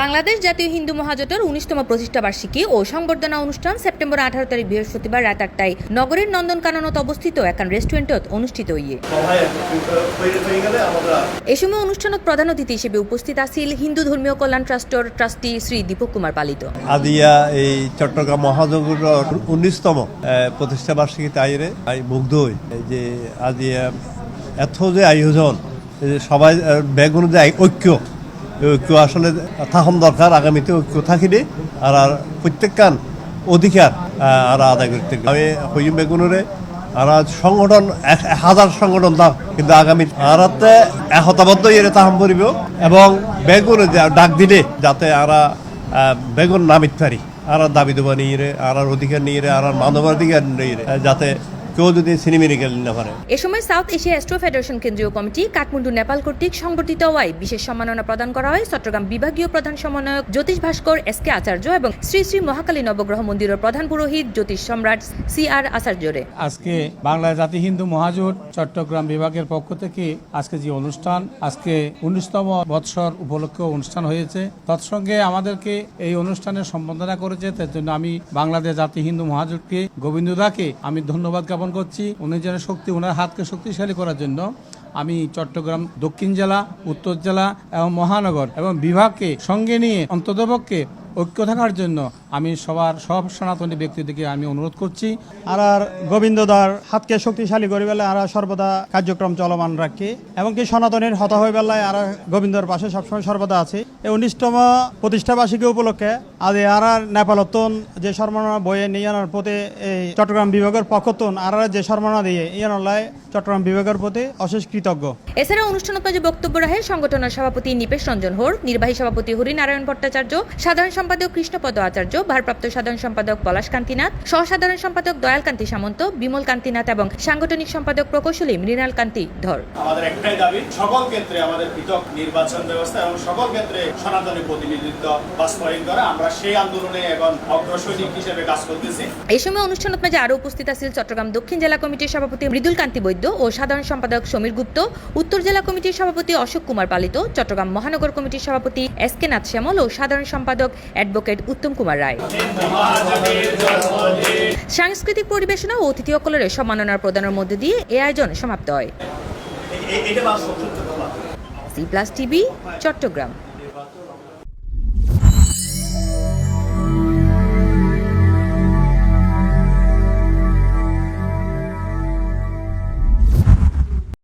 বাংলাদেশ জাতীয় হিন্দু মহাজোটের উনিশতম প্রতিষ্ঠা বার্ষিকী ও সংবর্ধনা অনুষ্ঠান সেপ্টেম্বর আঠারো তারিখ বৃহস্পতিবার রাত আটটায় নগরের নন্দনকাননত অবস্থিত একান রেস্টুরেন্টত অনুষ্ঠিত ইয়ে এ সময় অনুষ্ঠানত প্রধান অতিথি হিসেবে উপস্থিত আছিল হিন্দু ধর্মীয় কল্যাণ ট্রাস্টর ট্রাস্টি শ্রী দীপক কুমার পালিত। আদিয়া এই চট্টগ্রাম মহানগর উনিশতম প্রতিষ্ঠা বার্ষিকী তাইরে আমি মুগ্ধ হই। যে আদিয়া, এত যে আয়োজন সবাই বেগুন যে ঐক্য ঐক্য আসলে থাকন দরকার আগামীতে ঐক্য থাকিলে। আর আর প্রত্যেকখান অধিকার আর আদায় করতে। আমি হইম বেগুনরে, আর আজ সংগঠন হাজার সংগঠন দাম, কিন্তু আগামী আরাতে একতাবদ্ধ ইয়ে তাহাম করিব এবং বেগুন ডাক দিলে, যাতে আরা বেগুন নামিত পারি আর দাবি দেবা নিয়ে আর অধিকার নিয়ে আর মানবাধিকার নিয়ে যাতে কেউ যদি সিনেমিনি গেলে না পারে। এ সময় সাউথ এশিয়া অ্যাস্ট্রো ফেডারেশন কেন্দ্রীয় কমিটি কাঠমান্ডু নেপাল কর্তৃক সংবর্ধিত হওয়ায় বিশেষ সম্মাননা প্রদান করা হয়। চট্টগ্রাম বিভাগীয় প্রধান সমন্বয়ক জ্যোতিষ ভাস্কর এস কে আচার্য এবং শ্রী শ্রী মহাকালী নবগ্রহ মন্দিরের প্রধান পুরোহিত জ্যোতিষ সম্রাট সি আর আচার্যরে। আজকে বাংলা জাতি হিন্দু মহাজোট চট্টগ্রাম বিভাগের পক্ষ থেকে আজকে যে অনুষ্ঠান আজকে উনিশতম বৎসর উপলক্ষে অনুষ্ঠান হয়েছে। তৎসঙ্গে আমাদেরকে এই অনুষ্ঠানে সম্বোধনা করেছে। তার জন্য আমি বাংলাদেশ জাতি হিন্দু মহাজোটকে গোবিন্দদাকে আমি ধন্যবাদ জ্ঞাপন করছি, উনি যেন শক্তি ওনার হাতকে শক্তিশালী করার জন্য আমি চট্টগ্রাম দক্ষিণ জেলা, উত্তর জেলা এবং মহানগর এবং বিভাগকে সঙ্গে নিয়ে অন্ততপক্ষে ঐক্য থাকার জন্য আমি সবার, সব সনাতনী ব্যক্তিদেরকে আমি অনুরোধ করছি। আর আর গোবিন্দদার হাতকে শক্তিশালী করি বেলায় আর সর্বদা কার্যক্রম চলমান রাখি, এবং কি সনাতনের হত হয়ে বেলায় আর গোবিন্দর পাশে সবসময় সর্বদা আছে। এই উনিশতম প্রতিষ্ঠা বার্ষিকী উপলক্ষে আজ আর আর নেপালতন যে সম্মাননা বইয়ে নিয়ে আনার প্রতি এই চট্টগ্রাম বিভাগের পক্ষতন আর আর যে সম্মাননা দিয়ে ইয়ানলাই চট্টগ্রাম বিভাগের প্রতি অশেষ কৃতজ্ঞ। এছাড়া অনুষ্ঠানত বক্তব্য রাখেন সংগঠনের সভাপতি নিপেশ রঞ্জন হোর নির্বাহী সভাপতি হরিনারায়ণ ভট্টাচার্য, সাধারণ সম্পাদক কৃষ্ণপদ আচার্য ভারপ্রাপ্ত সাধারণ সম্পাদক পলাশ কান্তিনাথ সহসাধারণ সম্পাদক দয়াল কান্তি সামন্ত বিমল কান্তিনাথ এবং সাংগঠনিক সম্পাদক প্রকৌশলী মৃণাল কান্তি ধর। আমাদের একটাই দাবি সকল ক্ষেত্রে আমাদের পৃথক নির্বাচন ব্যবস্থা এবং সকল ক্ষেত্রে সনাতনী প্রতিনিধিত্ব বাস্তবায়ন করা। আমরা সেই আন্দোলনে এখন অগ্রসৈনিক হিসেবে কাজ করতেছি। এই সময় অনুষ্ঠানত মাঝে আরও উপস্থিত আছিল চট্টগ্রাম দক্ষিণ জেলা কমিটির সভাপতি মৃদুল কান্তি বৈদ্য ও সাধারণ সম্পাদক সমীর গুপ্ত উত্তর জেলা কমিটির সভাপতি অশোক কুমার পালিত চট্টগ্রাম মহানগর কমিটির সভাপতি এস কে নাথ শ্যামল ও সাধারণ সম্পাদক অ্যাডভোকেট উত্তম কুমার রায়। সাংস্কৃতিক পরিবেশনা ও অতিথি অকলের সম্মাননা প্রদানের মধ্যে দিয়ে এ আয়োজন সমাপ্ত হয়। C plus TV Chattogram.